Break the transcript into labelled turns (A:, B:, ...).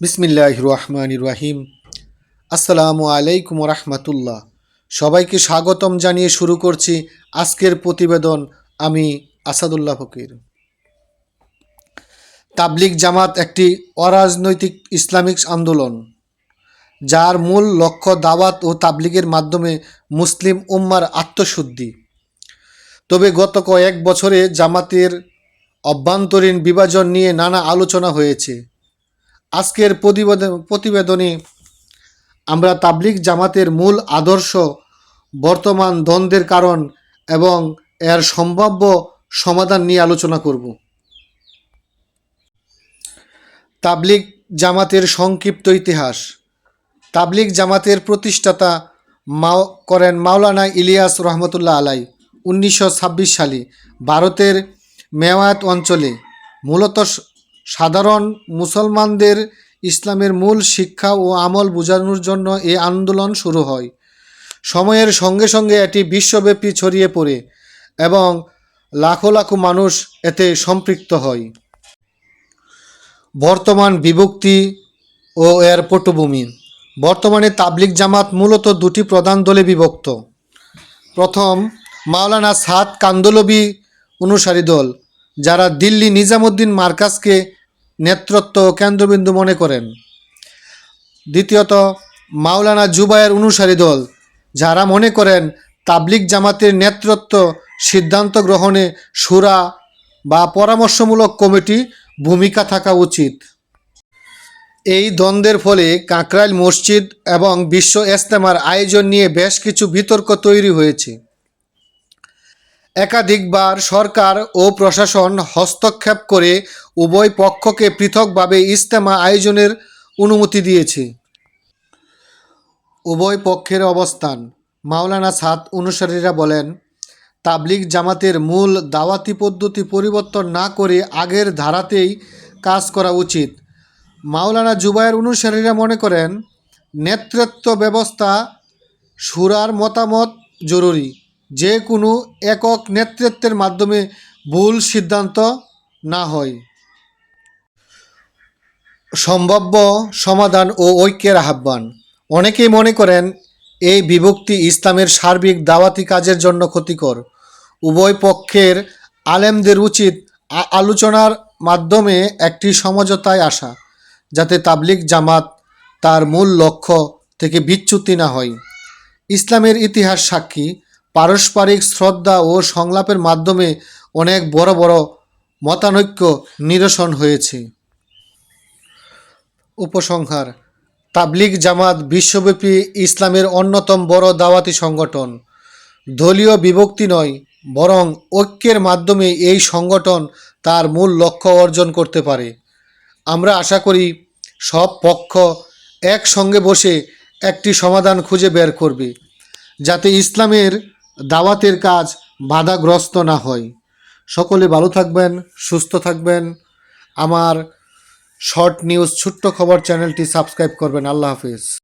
A: বিসমিল্লাহ রহমান রাহিম। আসসালামু আলাইকুম রহমতুল্লাহ। সবাইকে স্বাগতম জানিয়ে শুরু করছি আজকের প্রতিবেদন আমি আসাদুল্লাহ ফকির। তাবলিগ জামাত একটি অরাজনৈতিক ইসলামিক আন্দোলন, যার মূল লক্ষ্য দাওয়াত ও তাবলিগের মাধ্যমে মুসলিম উম্মার আত্মশুদ্ধি। তবে গত কয়েক বছরে জামাতের অভ্যন্তরীণ বিভাজন নিয়ে নানা আলোচনা হয়েছে। আজকের প্রতিবেদন প্রতিবেদনে আমরা তাবলিগ জামাতের মূল আদর্শ, বর্তমান দ্বন্দ্বের কারণ এবং এর সম্ভাব্য সমাধান নিয়ে আলোচনা করব। তাবলিগ জামাতের সংক্ষিপ্ত ইতিহাস। তাবলিগ জামাতের প্রতিষ্ঠাতা মাও করেন মাওলানা ইলিয়াস রহমতুল্লাহ আলাই উনিশশো ছাব্বিশ সালে ভারতের মেওয়াত অঞ্চলে, মূলত সাধারণ মুসলমানদের ইসলামের মূল শিক্ষা ও আমল বোঝানোর জন্য এই আন্দোলন শুরু হয়। সময়ের সঙ্গে সঙ্গে এটি বিশ্বব্যাপী ছড়িয়ে পড়ে এবং লাখো লাখো মানুষ এতে সম্পৃক্ত হয়। বর্তমান বিভক্তি ও এর পটভূমি। বর্তমানে তাবলিগ জামাত মূলত দুটি প্রধান দলে বিভক্ত। প্রথম মাওলানা সাদ কান্দলবি অনুসারী দল, যারা দিল্লি নিজামুদ্দিন মার্কাজকে নেতৃত্ব কেন্দ্রবিন্দু মনে করেন। দ্বিতীয়ত, মাওলানা জুবায়ের অনুসারী দল, যারা মনে করেন তাবলিগ জামাতের নেতৃত্ব সিদ্ধান্ত গ্রহণে সুরা বা পরামর্শমূলক কমিটি ভূমিকা থাকা উচিত। এই দ্বন্দ্বের ফলে কাকরাইল মসজিদ এবং বিশ্ব ইস্তেমার আয়োজন নিয়ে বেশ কিছু বিতর্ক তৈরি হয়েছে। একাধিকবার সরকার ও প্রশাসন হস্তক্ষেপ করে উভয় পক্ষকে পৃথকভাবে ইজতেমা আয়োজনের অনুমতি দিয়েছে। উভয় পক্ষের অবস্থান, মাওলানা সাত অনুসারীরা বলেন, তাবলিগ জামাতের মূল দাওয়াতি পদ্ধতি পরিবর্তন না করে আগের ধারাতেই কাজ করা উচিত। মাওলানা জুবায়ের অনুসারীরা মনে করেন, নেতৃত্ব ব্যবস্থা সুরার মতামত জরুরি। যে কোনো একক নেতৃত্বের মাধ্যমে ভুল সিদ্ধান্ত না হয়। সম্ভাব্য সমাধান ও ঐক্যের আহ্বান। অনেকেই মনে করেন, এই বিভক্তি ইসলামের সার্বিক দাওয়াতি কাজের জন্য ক্ষতিকর। উভয় পক্ষের আলেমদের উচিত আলোচনার মাধ্যমে একটি সমঝোতায় আসা, যাতে তাবলিগ জামাত তার মূল লক্ষ্য থেকে বিচ্যুতি না হয়। ইসলামের ইতিহাস সাক্ষী পারস্পরিক শ্রদ্ধা ও সংলাপের মাধ্যমে অনেক বড় বড় মতানৈক্য নিরসন হয়েছে। উপসংহার, তাবলিগ জামাত বিশ্বব্যাপী ইসলামের অন্যতম বড় দাওয়াতি সংগঠন। দলীয় বিভক্তি নয়, বরং ঐক্যের মাধ্যমে এই সংগঠন তার মূল লক্ষ্য অর্জন করতে পারে। আমরা আশা করি সব পক্ষ একসঙ্গে বসে একটি সমাধান খুঁজে বের করবে, যাতে ইসলামের দাওয়াতের কাজ বাধাগ্রস্ত না হয়। সকলে ভালো থাকবেন, সুস্থ থাকবেন। আমার শর্ট নিউজ ছোট্ট খবর চ্যানেলটি সাবস্ক্রাইব করবেন। আল্লাহ হাফিজ।